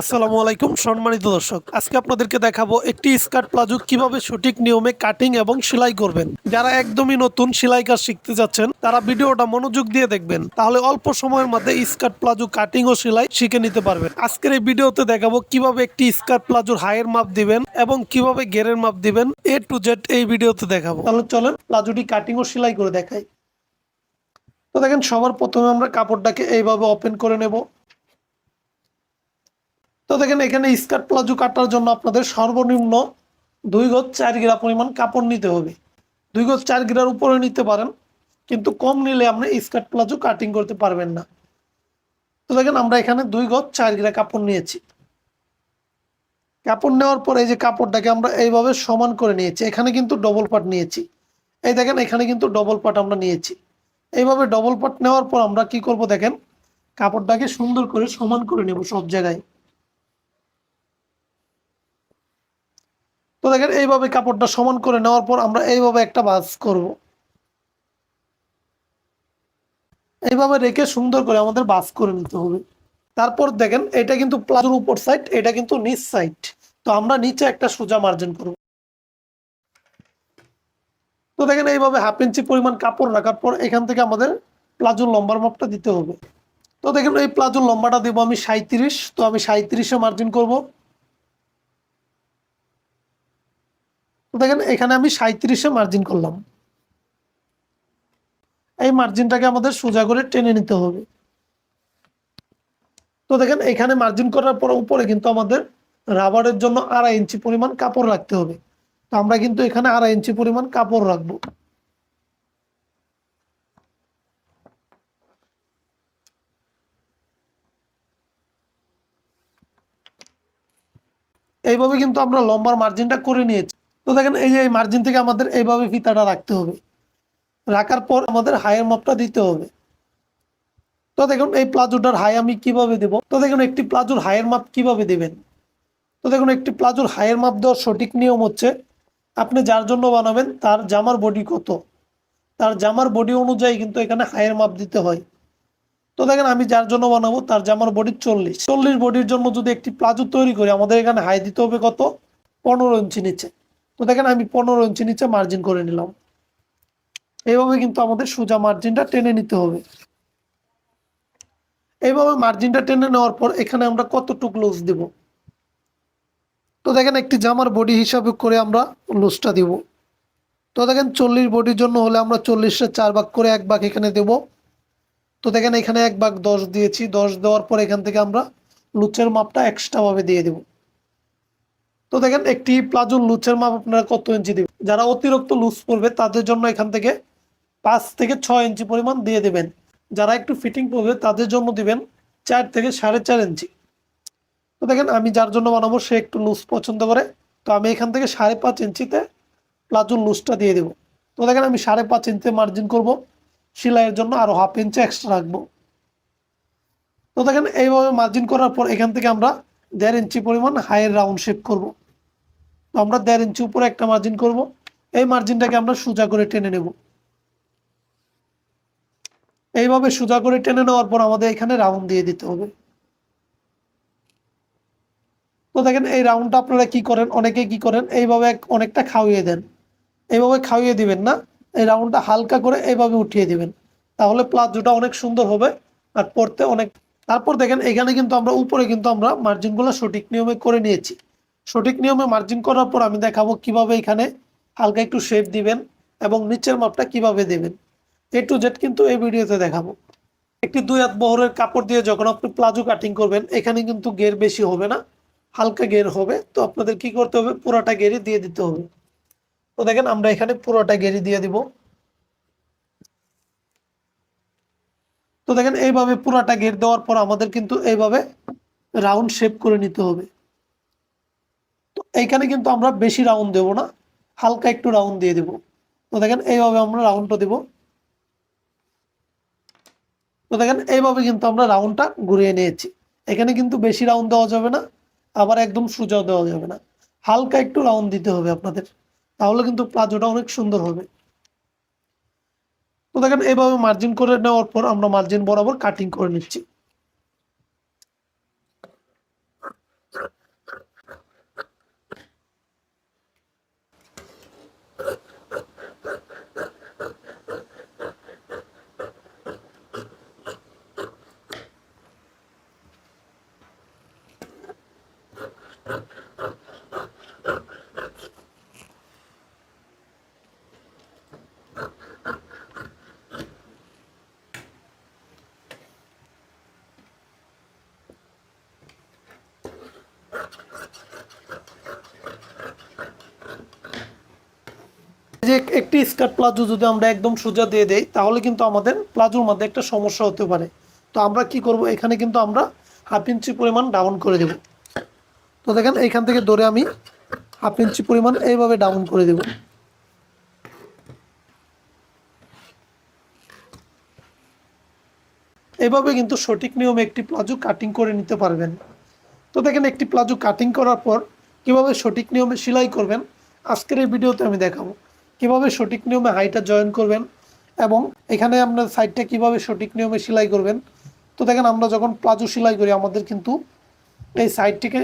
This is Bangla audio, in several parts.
আসসালামু আলাইকুম, সম্মানিত দর্শক। আজকে আপনাদেরকে দেখাবো একটি স্কার্ট প্লাজো কীভাবে সঠিক নিয়মে কাটিং এবং সেলাই করবেন। যারা একদমই নতুন সেলাই কাজ শিখতে যাচ্ছেন, তারা ভিডিওটা মনোযোগ দিয়ে দেখবেন। তাহলে অল্প সময়ের মধ্যে স্কার্ট প্লাজো কাটিং ও সেলাই শিখে নিতে পারবেন। আজকের এই ভিডিওতে দেখাবো কীভাবে একটি স্কার্ট প্লাজোর হাইয়ের মাপ দিবেন এবং কীভাবে গেরের মাপ দিবেন। এ টু জেড এই ভিডিওতে দেখাবো। তাহলে চলেন প্লাজোটি কাটিং ও সেলাই করে দেখাই। তো দেখেন, সবার প্রথমে আমরা কাপড়টাকে এইভাবে ওপেন করে নেব। তো দেখেন, এখানে স্কার্ট প্লাজো কাটার জন্য আপনাদের সর্বনিম্ন দুই গজ চার গিরা পরিমাণ কাপড় নিতে হবে। দুই গজ চার গিরার উপরে নিতে পারেন, কিন্তু কম নিলে আপনি স্কার্ট প্লাজো কাটিং করতে পারবেন না। তো দেখেন, আমরা এখানে দুই গজ চার গিরা কাপড় নিয়েছি। কাপড় নেওয়ার পর এই যে কাপড়টাকে আমরা এইভাবে সমান করে নিয়েছি। এখানে কিন্তু ডবল পাট নিয়েছি। এই দেখেন, এখানে কিন্তু ডবল পাট আমরা নিয়েছি। এইভাবে ডবল পাট নেওয়ার পর আমরা কি করব দেখেন, কাপড়টাকে সুন্দর করে সমান করে নেব সব জায়গায়। দেখেন, এইভাবে কাপড়টা সমান করে নেওয়ার পর আমরা এইভাবে একটা বাস করব। এইভাবে রেখে সুন্দর করে আমাদের বাস করে নিতে হবে। তারপর দেখেন, এটা কিন্তু প্লাজোর উপর সাইড এটা কিন্তু নিচ সাইড তো আমরা নিচে একটা সোজা মার্জিন করব। তো দেখেন, এইভাবে হাফ ইঞ্চি পরিমাণ কাপড় রাখার পর এখান থেকে আমাদের প্লাজোর লম্বার মাপটা দিতে হবে। তো দেখেন, এই প্লাজোর লম্বাটা দেবো আমি সাঁত্রিশ তো আমি সাঁত্রিশে মার্জিন করব। দেখেন, এখানে আমি সাঁত্রিশে মার্জিন করলাম। এই মার্জিনটাকে আমাদের সোজা করে টেনে নিতে হবে। তো দেখেন, এখানে মার্জিন করার পর উপরে কিন্তু আমাদের রাবারের জন্য আড়াই ইঞ্চি পরিমাণ কাপড় রাখতে হবে। তো আমরা কিন্তু এখানে আড়াই ইঞ্চি পরিমাণ কাপড় রাখব। এইভাবে কিন্তু আমরা লম্বার মার্জিনটা করে নিয়েছি। তো দেখেন, এই যে মার্জিন থেকে আমাদের এইভাবে ফিতাটা রাখতে হবে। রাখার পর আমাদের হাইয়ের মাপটা দিতে হবে। তো দেখুন, এই প্লাজোটার হাই আমি কীভাবে দেব? তো দেখুন, একটি প্লাজোর হাইয়ের মাপ কীভাবে দেবেন? তো দেখুন, একটি প্লাজোর হাইয়ের মাপ দেওয়ার সঠিক নিয়ম হচ্ছে, আপনি যার জন্য বানাবেন তার জামার বডি কত? তার জামার বডি অনুযায়ী কিন্তু এখানে হাইয়ের মাপ দিতে হয়। তো দেখেন, আমি যার জন্য বানাবো তার জামার বডি চল্লিশ। চল্লিশ বডির জন্য যদি একটি প্লাজো তৈরি করি, আমাদের এখানে হাই দিতে হবে কত? পনেরো ইঞ্চি নিচে। তো দেখেন আমি পনেরো ইঞ্চি নিচে মার্জিন করে নিলাম। এইভাবে কিন্তু আমাদের সোজা মার্জিনটা টেনে নিতে হবে। এইভাবে মার্জিনটা টেনে নেওয়ার পর এখানে আমরা কতটুক লুজ দিব? তো দেখেন একটি জামার বডি হিসাবে করে আমরা লুজটা দিব। তো দেখেন চল্লিশ বডির জন্য হলে আমরা চল্লিশে চার ভাগ করে এক ভাগ এখানে দেব। তো দেখেন এখানে এক ভাগ দশ দিয়েছি। দশ দেওয়ার পর এখান থেকে আমরা লুচের মাপটা এক্সট্রাভাবে দিয়ে দেবো। তো দেখেন, একটি প্লাজোর লুচের মাপ আপনারা কত ইঞ্চি দিবেন? যারা অতিরিক্ত লুজ পড়বে তাদের জন্য এখান থেকে পাঁচ থেকে ছয় ইঞ্চি পরিমাণ দিয়ে দেবেন। যারা একটু ফিটিং পড়বে তাদের জন্য দিবেন চার থেকে সাড়ে চার ইঞ্চি। তো দেখেন, আমি যার জন্য বানাবো, সে একটু লুজ পছন্দ করে। তো আমি এখান থেকে সাড়ে পাঁচ ইঞ্চিতে প্লাজোর লুজটা দিয়ে দেবো। তো দেখেন, আমি সাড়ে পাঁচ ইঞ্চিতে মার্জিন করব। সেলাইয়ের জন্য আরও হাফ ইঞ্চি এক্সট্রা রাখব। তো দেখেন, এইভাবে মার্জিন করার পর এখান থেকে আমরা দেড় ইঞ্চি পরিমাণ হাইয়ের রাউন্ড শেপ করব। আমরা দেড় ইঞ্চি উপরে একটা মার্জিন করব। এই মার্জিনটাকে আমরা সোজা করে টেনে নেব। এইভাবে সোজা করে টেনে নেওয়ার পর আমাদের এখানে রাউন্ড দিয়ে দিতে হবে। তো দেখেন এই রাউন্ডটা আপনারা কি করেন? অনেকে কি করেন? এইভাবে অনেকটা খাওয়িয়ে দেন। এইভাবে খাওয়িয়ে দিবেন না? এই রাউন্ডটা হালকা করে এইভাবে উঠিয়ে দিবেন। তাহলে প্লাজোটা অনেক সুন্দর হবে আর পড়তে অনেক তারপর দেখেন এখানে কিন্তু আমরা উপরে কিন্তু আমরা মার্জিনগুলো সঠিক নিয়মে করে নিয়েছি। সঠিক নিয়মে মার্জিন করার পর আমি দেখাবো কীভাবে এখানে হালকা একটু শেপ দিবেন এবং নিচের মাপটা কীভাবে দেবেন। এ টু জেড কিন্তু এই ভিডিওতে দেখাবো। একটি দুই হাত বহরের কাপড় দিয়ে যখন আপনি প্লাজো কাটিং করবেন, এখানে কিন্তু গের বেশি হবে না, হালকা গের হবে। তো আপনাদের কি করতে হবে? পুরোটা গেরি দিয়ে দিতে হবে। তো দেখেন, আমরা এখানে পুরোটা গেরি দিয়ে দিব। তো দেখেন, এইভাবে পুরাটা গেট দেওয়ার পর আমাদের কিন্তু এইভাবে রাউন্ড শেপ করে নিতে হবে। এইখানে কিন্তু আমরা বেশি রাউন্ড দেব না, হালকা একটু রাউন্ড দিয়ে দেব। তো দেখেন, এইভাবে আমরা রাউন্ডটা দেব। তো দেখেন, এইভাবে কিন্তু আমরা রাউন্ডটা ঘুরিয়ে নিয়েছি। এখানে কিন্তু বেশি রাউন্ড দেওয়া যাবে না, আবার একদম সোজাও দেওয়া যাবে না। হালকা একটু রাউন্ড দিতে হবে আপনাদের, তাহলে কিন্তু প্লাজোটা অনেক সুন্দর হবে। তো দেখেন, এইভাবে মার্জিন করে নেওয়ার পর আমরা মার্জিন বরাবর কাটিং করে নিচ্ছি। যে একটি স্কার্ট প্লাজো যদি আমরা একদম সোজা দিয়ে দেই, তাহলে কিন্তু আমাদের প্লাজোর মধ্যে একটা সমস্যা হতে পারে। তো আমরা কি করব? এখানে কিন্তু আমরা হাফ ইঞ্চি পরিমাণ ডাউন করে দেব। তো দেখেন, এইখান থেকে ধরে আমি হাফ ইঞ্চি পরিমাণ এইভাবে ডাউন করে দেব। এভাবে কিন্তু সঠিক নিয়মে একটি প্লাজো কাটিং করে নিতে পারবেন। তো দেখেন, একটি প্লাজো কাটিং করার পর কীভাবে সঠিক নিয়মে সেলাই করবেন, আজকের এই ভিডিওতে আমি দেখাবো। কীভাবে সঠিক নিয়মে হাইটা জয়েন করবেন এবং এখানে আপনার সাইডটা কীভাবে সঠিক নিয়মে সেলাই করবেন। তো দেখেন, আমরা যখন প্লাজো সেলাই করি, আমাদের কিন্তু এই সাইডটিকে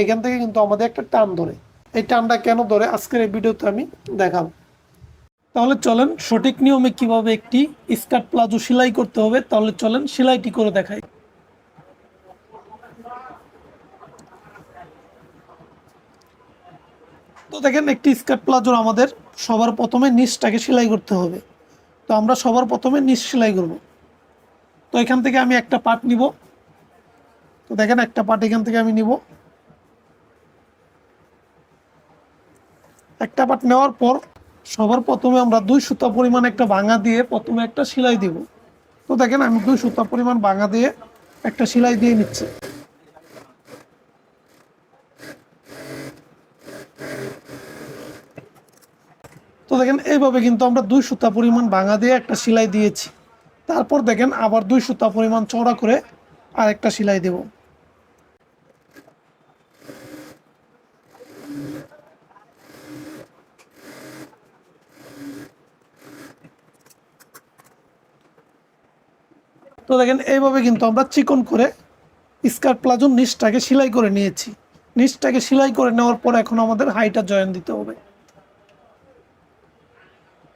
এখানে থেকে কিন্তু আমাদের একটা টান ধরে। এই টানটা কেন ধরে, আজকের এই ভিডিওতে আমি দেখাবো। তাহলে চলেন, সঠিক নিয়মে কীভাবে একটি স্কার্ট প্লাজো সেলাই করতে হবে, তাহলে চলেন সেলাইটি করে দেখাই। দেখেন, একটি স্কার্ট প্লাজোর আমাদের সবার প্রথমে নিচটাকে সেলাই করতে হবে। তো আমরা সবার প্রথমে নিচ সেলাই করব। তো এখান থেকে আমি একটা পার্ট নিব। তো দেখেন, একটা পার্ট এখান থেকে আমি নিব। একটা পার্ট নেওয়ার পর সবার প্রথমে আমরা দুই সুতা পরিমাণ একটা ভাঙা দিয়ে প্রথমে একটা সেলাই দিব। তো দেখেন, আমি দুই সুতা পরিমাণ ভাঙা দিয়ে একটা সেলাই দিয়ে নিচ্ছি। তো দেখেন, এইভাবে কিন্তু আমরা দুই সুতা পরিমাণ ভাঙা দিয়ে একটা সেলাই দিয়েছি। তারপর দেখেন, আবার দুই সুতা পরিমাণ চওড়া করে আর একটা সেলাই দেব। তো দেখেন, এইভাবে কিন্তু আমরা চিকন করে স্কার্ট প্লাজোর নিচটাকে সেলাই করে নিয়েছি। নিচটাকে সেলাই করে নেওয়ার পর এখন আমাদের হাইটা জয়েন দিতে হবে।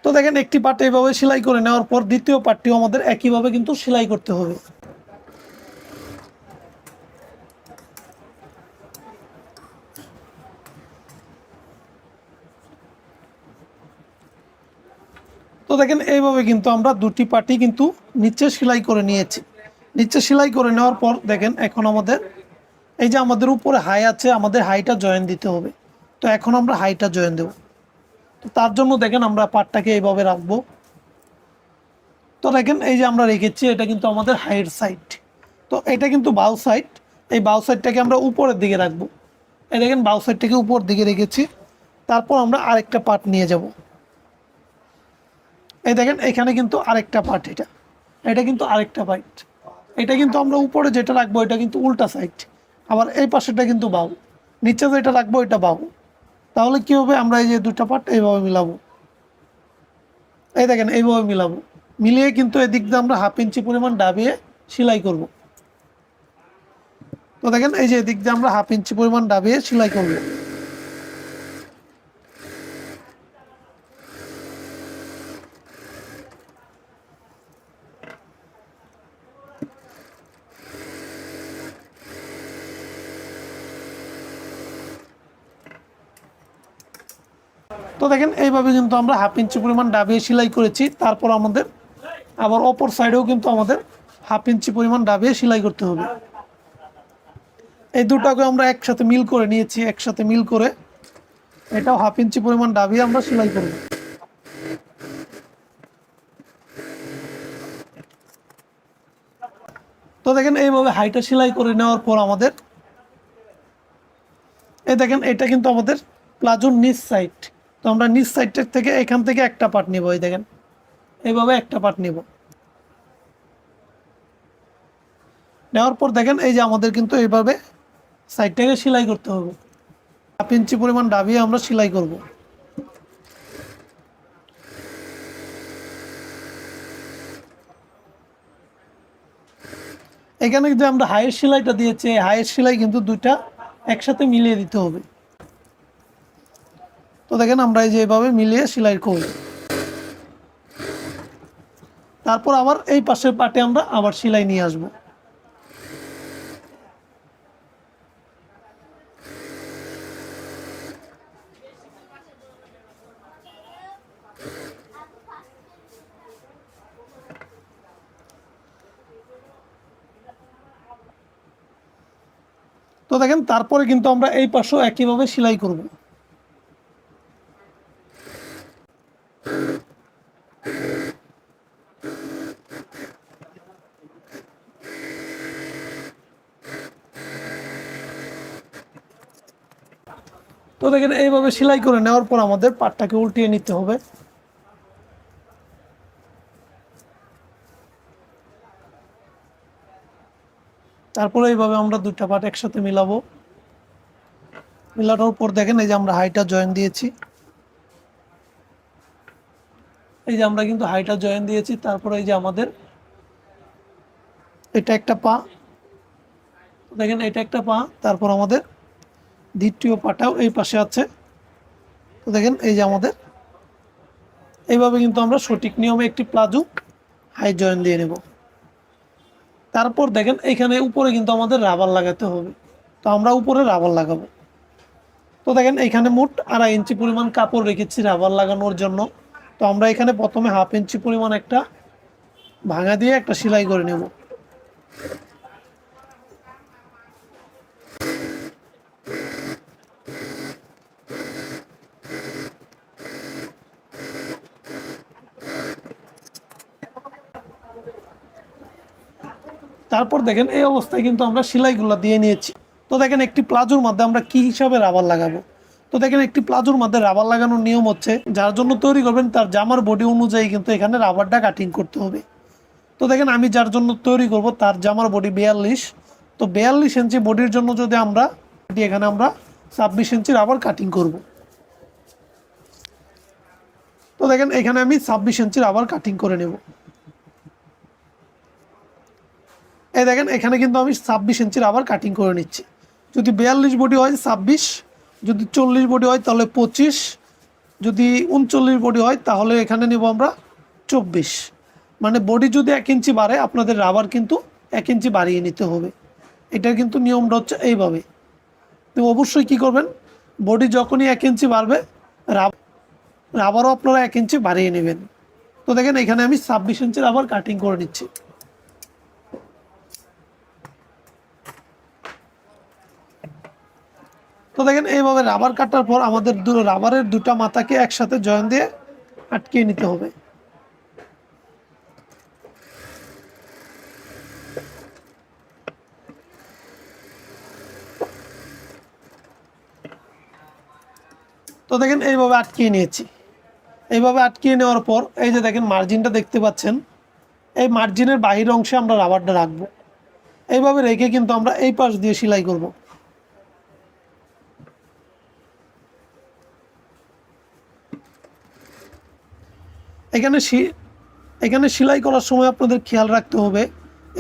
তো দেখেন, একটি পার্ট এইভাবে সেলাই করে নেওয়ার পর দ্বিতীয় পার্টটিও আমাদের একইভাবে কিন্তু সেলাই করতে হবে। তো দেখেন, এইভাবে কিন্তু আমরা দুটি পার্টি কিন্তু নিচে সেলাই করে নিয়েছি। নিচে সেলাই করে নেওয়ার পর দেখেন, এখন আমাদের এই যে আমাদের উপরে হাই আছে, আমাদের হাইটা জয়েন দিতে হবে। তো এখন আমরা হাইটা জয়েন দেবো। তো তার জন্য দেখেন আমরা পাটটাকে এইভাবে রাখব। তো দেখেন, এই যে আমরা রেখেছি, এটা কিন্তু আমাদের হাইট সাইড তো এটা কিন্তু বাউ সাইড এই বাউ সাইডটাকে আমরা উপরের দিকে রাখব। এই দেখেন, বাউ সাইডটাকে উপর দিকে রেখেছি। তারপর আমরা আরেকটা পার্ট নিয়ে যাব। এই দেখেন, এখানে কিন্তু আরেকটা পার্ট এটা। এটা কিন্তু আরেকটা পার্ট এটা কিন্তু আমরা উপরে যেটা রাখব, এটা কিন্তু উল্টা সাইড আবার এই পাশেটা কিন্তু বাউ। নিচে যেটা রাখব, এটা বাউ। তাহলে কি হবে? আমরা এই যে দুটা পার্ট এইভাবে মিলাবো। এই দেখেন, এইভাবে মিলাবো। মিলিয়ে কিন্তু এদিক দিয়ে আমরা হাফ ইঞ্চি পরিমাণ ডাবিয়ে সেলাই করব। তো দেখেন, এই যে এদিক দিয়ে আমরা হাফ ইঞ্চি পরিমাণ ডাবিয়ে সেলাই করব। তো দেখেন, এইভাবে কিন্তু আমরা হাফ ইঞ্চি পরিমাণ ডাবিয়ে সেলাই করেছি। তারপর আমাদের আবার অপর সাইডেও কিন্তু আমাদের হাফ ইঞ্চি পরিমাণ ডাবিয়ে সেলাই করতে হবে। এই দুটাকে আমরা একসাথে মিল করে নিয়েছি, একসাথে মিল করে এটাও হাফ ইঞ্চি পরিমাণ ডাবিয়ে আমরা সেলাই করব। তো দেখেন, এইভাবে হাইটা সেলাই করে নেওয়ার পর আমাদের এই দেখেন, এটা কিন্তু আমাদের প্লাজোর নিচ সাইড তো আমরা নিচ সাইডটার থেকে এখান থেকে একটা পার্ট নিব, এই দেখেন। এইভাবে একটা পার্ট নিব। নেওয়ার পর দেখেন, এই যে আমাদের কিন্তু এইভাবে সাইডটাকে সেলাই করতে হবে। হাফ ইঞ্চি পরিমাণ ডাবিয়ে আমরা সেলাই করব। এখানে যে আমরা হায়ের সেলাইটা দিয়েছি হায়ের সেলাই কিন্তু দুইটা একসাথে মিলিয়ে দিতে হবে। তো দেখেন আমরা এই যে এভাবে মিলিয়ে সেলাই করি তারপর আবার এই পাশের পাটে আমরা আবার সেলাই নিয়ে আসব। তো দেখেন, তারপরে কিন্তু আমরা এই পাশেও একইভাবে সেলাই করব। দেখেন, এইভাবে সেলাই করে নেওয়ার পর আমাদের পাটটাকে উল্টিয়ে নিতে হবে। তারপরে এইভাবে আমরা দুটা পাট একসাথে মিলাবো। মিলানোর পর দেখেন, এই যে আমরা হাইটা জয়েন দিয়েছি। এই যে আমরা কিন্তু হাইটা জয়েন দিয়েছি, তারপরে এই যে আমাদের এটা একটা পা। দেখেন, এটা একটা পা, তারপর আমাদের দ্বিতীয় পাটাও এই পাশে আছে। তো দেখেন, এই যে আমাদের। এইভাবে কিন্তু আমরা সঠিক নিয়মে একটি প্লাজো হাই জয়েন দিয়ে নেব। তারপর দেখেন, এখানে উপরে কিন্তু আমাদের রাবার লাগাতে হবে। তো আমরা উপরে রাবার লাগাবো। তো দেখেন, এখানে মোট আড়াই ইঞ্চি পরিমাণ কাপড় রেখেছি রাবার লাগানোর জন্য। তো আমরা এখানে প্রথমে হাফ ইঞ্চি পরিমাণ একটা ভাঙা দিয়ে একটা সেলাই করে নেব। তারপর দেখেন এই অবস্থায় কিন্তু আমরা সেলাইগুলো দিয়ে নিয়েছি। তো দেখেন একটি প্লাজোর মধ্যে আমরা কি হিসাবে রাবার লাগাবো? তো দেখেন একটি প্লাজোর মধ্যে রাবার লাগানোর নিয়ম হচ্ছে, যার জন্য তৈরি করবেন তার জামার বডি অনুযায়ী কিন্তু এখানে রাবারটা কাটিং করতে হবে। তো দেখেন আমি যার জন্য তৈরি করব তার জামার বডি বিয়াল্লিশ। তো বিয়াল্লিশ ইঞ্চি বডির জন্য যদি আমরা এখানে আমরা ছাব্বিশ ইঞ্চি রাবার কাটিং করব। তো দেখেন এখানে আমি ছাব্বিশ ইঞ্চি রাবার কাটিং করে নেব। এই দেখেন, এখানে কিন্তু আমি ছাব্বিশ ইঞ্চির আবার কাটিং করে নিচ্ছি। যদি বিয়াল্লিশ বডি হয় ছাব্বিশ, যদি চল্লিশ বডি হয় তাহলে পঁচিশ, যদি উনচল্লিশ বডি হয় তাহলে এখানে নেব আমরা চব্বিশ। মানে বডি যদি এক ইঞ্চি বাড়ে, আপনাদের রাবার কিন্তু এক ইঞ্চি বাড়িয়ে নিতে হবে। এটার কিন্তু নিয়মটা হচ্ছে এইভাবে। তো অবশ্যই কি করবেন বডি যখনই এক ইঞ্চি বাড়বে রাব রাবারও আপনারা এক ইঞ্চি বাড়িয়ে নেবেন। তো দেখেন, এখানে আমি ছাব্বিশ ইঞ্চির আবার কাটিং করে নিচ্ছি। তো দেখেন, এইভাবে রাবার কাটার পর আমাদের দু রাবারের দুটা মাথাকে একসাথে জয়েন দিয়ে আটকিয়ে নিতে হবে। তো দেখেন, এইভাবে আটকিয়ে নিয়েছি। এইভাবে আটকিয়ে নেওয়ার পর, এই যে দেখেন মার্জিনটা দেখতে পাচ্ছেন। এই মার্জিনের বাহির অংশে আমরা রাবারটা রাখব। এইভাবে রেখে কিন্তু আমরা এই পাশ দিয়ে সেলাই করব। এখানে এখানে সেলাই করার সময় আপনাদের খেয়াল রাখতে হবে,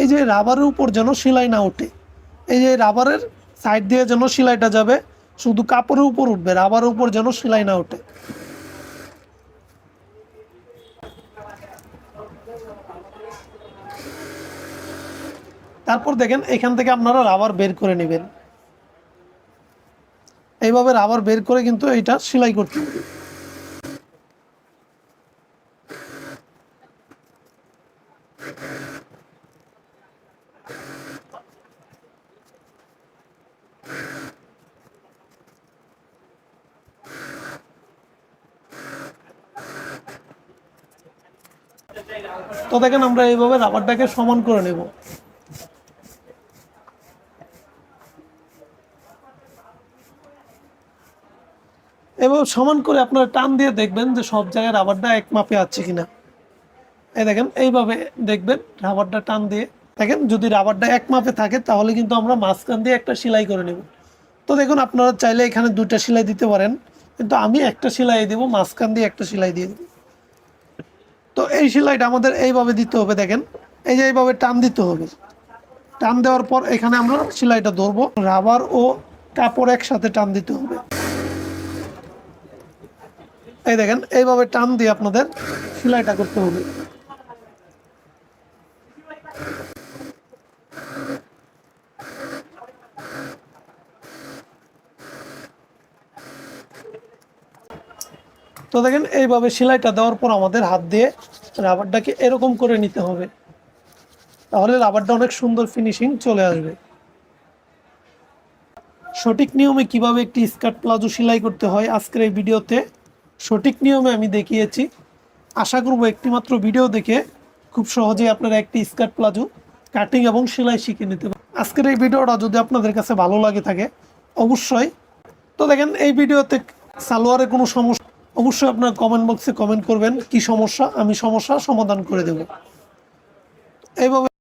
এই যে রাবারের উপর যেন সেলাই না ওঠে, এই যে রাবারের সাইড দিয়ে যেন সেলাইটা যাবে, শুধু কাপড়ের উপর উঠবে, রাবারের উপর যেন সেলাই না ওঠে। তারপর দেখেন, এখান থেকে আপনারা রাবার বের করে নেবেন। এইভাবে রাবার বের করে কিন্তু এইটা সেলাই করতে হবে। দেখেন আমরা এইভাবে রাবারটাকে সমান করে নেব। এভাবে সমান করে আপনারা টান দিয়ে দেখবেন যে সব জায়গায় রাবারটা এক মাপে আছে কিনা। এই দেখেন, এইভাবে দেখবেন রাবারটা টান দিয়ে। দেখেন, যদি রাবারটা এক মাপে থাকে, তাহলে কিন্তু আমরা মাঝখান দিয়ে একটা সেলাই করে নেব। তো দেখুন, আপনারা চাইলে এখানে দুটা সেলাই দিতে পারেন, কিন্তু আমি একটা সেলাই দেবো, মাঝখান দিয়ে একটা সেলাই দিয়ে দেবো। তো এই সেলাইটা আমাদের এইভাবে দিতে হবে, দেখেন। এই যে এইভাবে টান দিতে হবে। টান দেওয়ার পর এখানে আমরা সেলাইটা ধরবো। রাবার ও কাপড় একসাথে টান দিতে হবে। এই দেখেন, এইভাবে টান দিয়ে আপনাদের সেলাইটা করতে হবে। তো দেখেন, এইভাবে সেলাইটা দেওয়ার পর আমাদের হাত দিয়ে রাবারটাকে এরকম করে নিতে হবে। তাহলে রাবারটা অনেক সুন্দর ফিনিশিং চলে আসবে। সঠিক নিয়মে কীভাবে একটি স্কার্ট প্লাজো সেলাই করতে হয় আজকের এই ভিডিওতে সঠিক নিয়মে আমি দেখিয়েছি। আশা করব একটিমাত্র ভিডিও দেখে খুব সহজেই আপনারা একটি স্কার্ট প্লাজো কাটিং এবং সেলাই শিখে নিতে পারেন আজকের এই ভিডিওটা যদি আপনাদের কাছে ভালো লাগে থাকে, অবশ্যই। তো দেখেন, এই ভিডিওতে সালোয়ারে কোনো সমস্যা অবশ্যই আপনার কমেন্ট বক্সে কমেন্ট করবেন কি সমস্যা আমি সমস্যা সমাধান করে দেব। এইভাবে